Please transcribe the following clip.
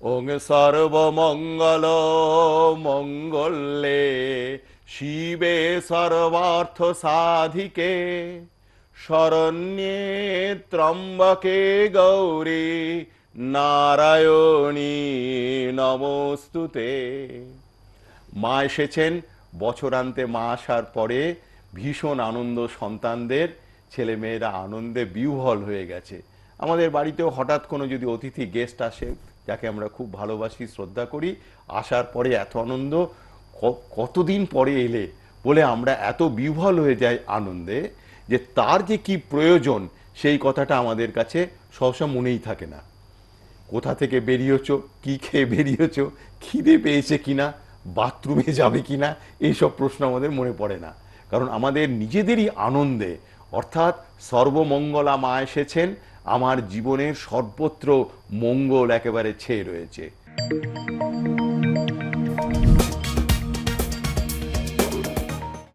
ওং সর্বমঙ্গল মঙ্গলে শিবে সর্বার্থ সাধিকে শরণ্যে ত্রম্বকে গৌরী নারায়ণী নমস্তুতে মা এসেছেন বছরান্তে মা আসার পরে ভীষণ আনন্দ সন্তানদের, ছেলেমেয়েরা আনন্দে বিহ্বল হয়ে গেছে। আমাদের বাড়িতেও হঠাৎ কোনো যদি অতিথি গেস্ট আসে, যাকে আমরা খুব ভালোবাসি, শ্রদ্ধা করি, আসার পরে এত আনন্দ কতদিন পরে এলে বলে আমরা এত বিহ্বল হয়ে যাই আনন্দে যে তার যে কি প্রয়োজন, সেই কথাটা আমাদের কাছে সবসময় মনেই থাকে না। কোথা থেকে বেরিয়েছ, কি খেয়ে বেরিয়েছ, খিদে পেয়েছে কিনা, বাথরুমে যাবে কিনা, এইসব প্রশ্ন আমাদের মনে পড়ে না। কারণ আমাদের নিজেদেরই আনন্দে, অর্থাৎ সর্বমঙ্গলা মা এসেছেন আমার জীবনের সর্বত্র মঙ্গল একেবারে ছেয়ে রয়েছে।